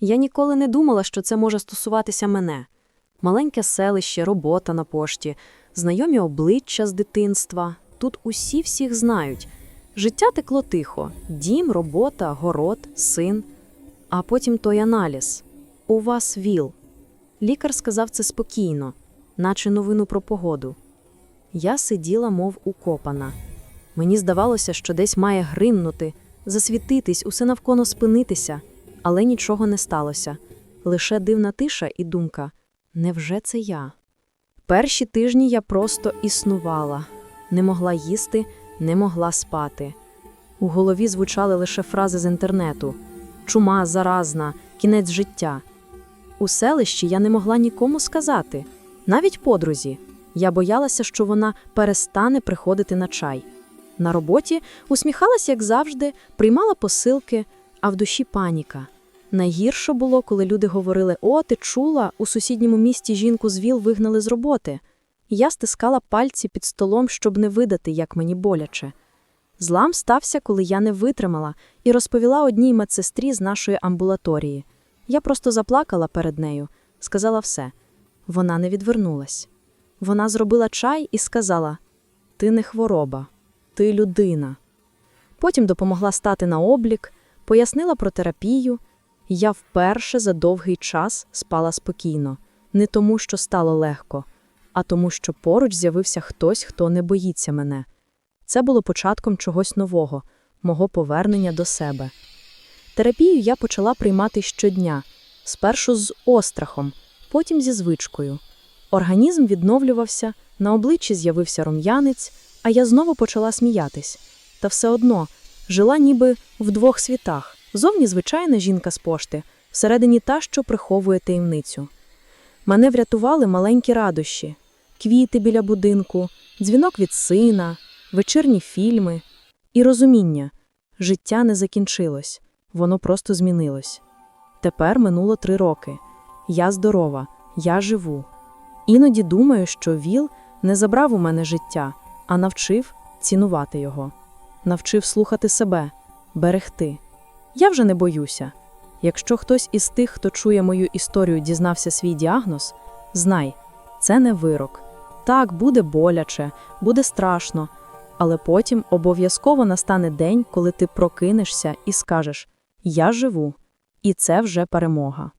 Я ніколи не думала, що це може стосуватися мене. Маленьке селище, робота на пошті, знайомі обличчя з дитинства. Тут усі всіх знають. Життя текло тихо: дім, робота, город, син. А потім той аналіз. У вас ВІЛ. Лікар сказав це спокійно, наче новину про погоду. Я сиділа, мов укопана. Мені здавалося, що десь має гримнути, засвітитись, усе навколо спинитися, але нічого не сталося. Лише дивна тиша і думка: невже це я? Перші тижні я просто існувала, не могла їсти, не могла спати. У голові звучали лише фрази з інтернету: чума, заразна, кінець життя. У селищі я не могла нікому сказати, навіть подрузі. Я боялася, що вона перестане приходити на чай. На роботі усміхалась, як завжди, приймала посилки, а в душі паніка. Найгірше було, коли люди говорили: О, ти чула, у сусідньому місті жінку з ВІЛ вигнали з роботи. Я стискала пальці під столом, щоб не видати, як мені боляче. Злам стався, коли я не витримала і розповіла одній медсестрі з нашої амбулаторії. Я просто заплакала перед нею, сказала все. Вона не відвернулась. Вона зробила чай і сказала: Ти не хвороба, ти людина. Потім допомогла стати на облік, пояснила про терапію. Я вперше за довгий час спала спокійно, не тому, що стало легко, а тому, що поруч з'явився хтось, хто не боїться мене. Це було початком чогось нового, мого повернення до себе. Терапію я почала приймати щодня, спершу з острахом, потім зі звичкою. Організм відновлювався, на обличчі з'явився рум'янець, а я знову почала сміятись. Та все одно жила ніби в двох світах. Зовні звичайна жінка з пошти, всередині та, що приховує таємницю. Мене врятували маленькі радощі, квіти біля будинку, дзвінок від сина, вечірні фільми і розуміння. Життя не закінчилось, воно просто змінилось. Тепер минуло три роки. Я здорова, я живу. Іноді думаю, що ВІЛ не забрав у мене життя, а навчив цінувати його, навчив слухати себе, берегти. Я вже не боюся. Якщо хтось із тих, хто чує мою історію, дізнався свій діагноз, знай, це не вирок. Так, буде боляче, буде страшно, але потім обов'язково настане день, коли ти прокинешся і скажеш: Я живу, і це вже перемога.